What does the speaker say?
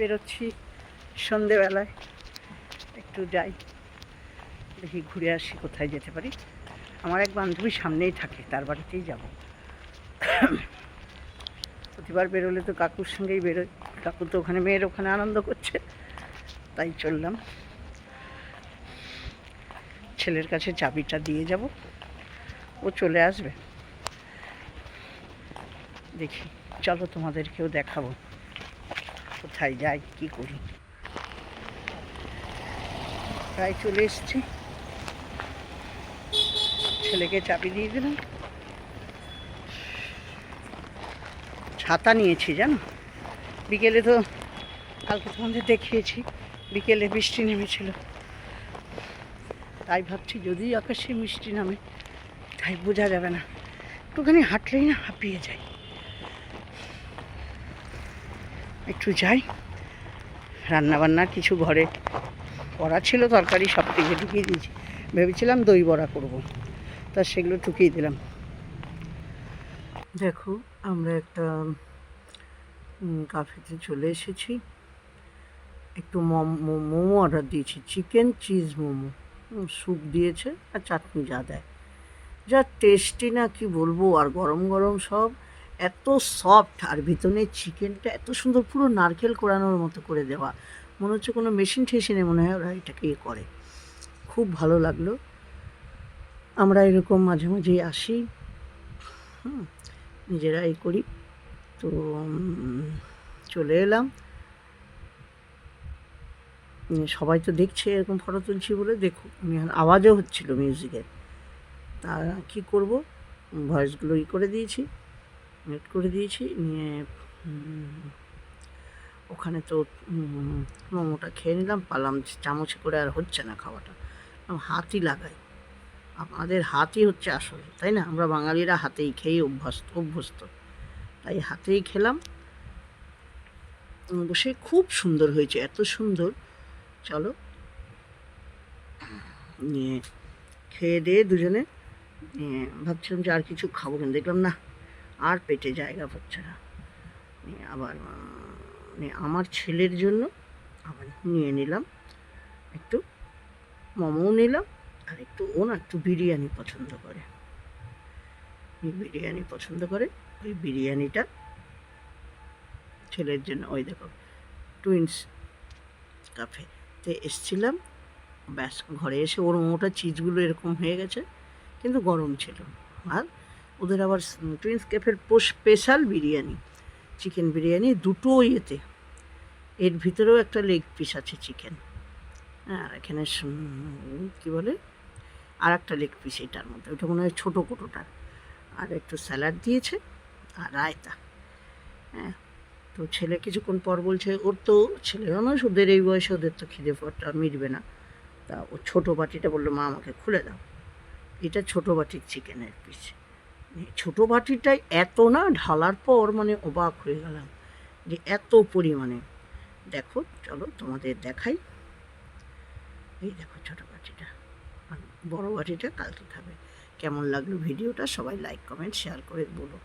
বেরোচ্ছি সন্ধেবেলায়। একটু যাই, দেখি ঘুরে আসি কোথায় যেতে পারি। আমার এক বান্ধবী সামনেই থাকে, তার বাড়িতেই যাব। প্রতিবার বেরোলে তো কাকুর সঙ্গেই বেরোই। কাকু তো ওখানে, মেয়ের ওখানে আনন্দ করছে, তাই চললাম। ছেলের কাছে চাবিটা দিয়ে যাব, ও চলে আসবে। দেখি, চলো তোমাদেরকেও দেখাবো। কোথায় যাই, কি করি? প্রায় চলে এসছি। ছেলেকে চাবি দিয়ে দিলাম। ছাতা নিয়েছি, জানো? বিকেলে তো কালকে তোমাদের দেখিয়েছি, বিকেলে বৃষ্টি নেমেছিল। তাই ভাবছি, যদি আকাশে মিষ্টি নামে, তাই বোঝা যাবে না। একটুখানি হাঁটলেই না হাঁপিয়ে যায় একটু যাই। রান্নাবান্নার কিছু ঘরে করা ছিল, তরকারি সব থেকে ঢুকিয়ে দিয়েছি। ভেবেছিলাম দই বড়া করব। তা সেগুলো ঢুকিয়ে দিলাম। দেখো, আমরা একটা কাফেতে চলে এসেছি। একটু মোমো অর্ডার দিয়েছি। Chicken cheese momo. স্যুপ দিয়েছে আর চাটনি যা দেয়। যা টেস্টি না কি বলব, আর গরম গরম সব। এত সফট আর ভিতরে চিকেনটা এত সুন্দর পুরো নারকেল কোরানোর মতো করে দেওয়া। মনে হচ্ছে কোনো মেশিন ঠেশিনে মনে হয় ওরা এটাকে ইয়ে করে। খুব ভালো লাগল। আমরা এরকম মাঝে মাঝেই আসি। হুম নিজেরাই করি। তো চলে এলাম। সবাই তো দেখছে এরকম ফটো তুলছি বলে। আর আওয়াজও হচ্ছিল মিউজিকের তা কী করব? ভয়েসগুলো ই করে দিয়েছি। মিউট করে দিয়েছি, নিয়ে ওখানে তো মোমোটা খেয়ে নিলাম পালাম চামচে করে আর হচ্ছে না খাওয়াটা। হাতই লাগাই। আমাদের হাতই হচ্ছে আসলে, তাই না? আমরা বাঙালিরা হাতেই খেয়েই অভ্যস্ত অভ্যস্ত। তাই হাতেই খেলাম। বসে খুব সুন্দর হয়েছে, এত সুন্দর। চলো। নিয়ে, খেয়ে দিয়ে দুজনে ভাবছিলাম যে আর কিছু খাব কিন্তু দেখলাম না আর পেটে জায়গা পাচ্ছে না। আবার উম, নিয়ে আমার ছেলের জন্য আবার নিয়ে নিলাম একটু মোমোও নিলাম আর একটু ও না একটু বিরিয়ানি পছন্দ করে। বিরিয়ানি পছন্দ করে ওই বিরিয়ানিটা ছেলের জন্য ওই দেখো টুইন্স কাফেতে এসছিলাম ব্যাস ঘরে এসে ওর মোটা চিজগুলো এরকম হয়ে গেছে কিন্তু গরম ছিল আর ওদের আবার টুইন্স ক্যাফের স্পেশাল বিরিয়ানি চিকেন বিরিয়ানি দুটো ইয়েতে। এর ভিতরেও একটা লেগ পিস আছে চিকেন হ্যাঁ আর এখানে কী বলে? আর একটা লেগ পিস এটার মধ্যে। ওটা মনে হয় ছোটো কোটোটা আর একটু স্যালাড দিয়েছে আর রায়তা। হ্যাঁ তো ছেলে কিছুক্ষণ পর বলছে, ওর তো ছেলে মানুষ ওদের এই বয়সে ওদের তো খিদে পড়টা মিটবে না। তা ও ছোটো বাটিটা বলল, মা, আমাকে খুলে দাও। এটা ছোটো বাটির চিকেনের পিস ছোটো বাটিটাই এত না, ঢালার পর মানে অবাক হয়ে গেলাম যে এত পরিমাণে। দেখো, চলো তোমাদের দেখাই। এই দেখো ছোটো বাটিটা, আর বড়ো বাটিটা কালকে খাবে। কেমন লাগল ভিডিওটা সবাই লাইক কমেন্ট শেয়ার করে বলো।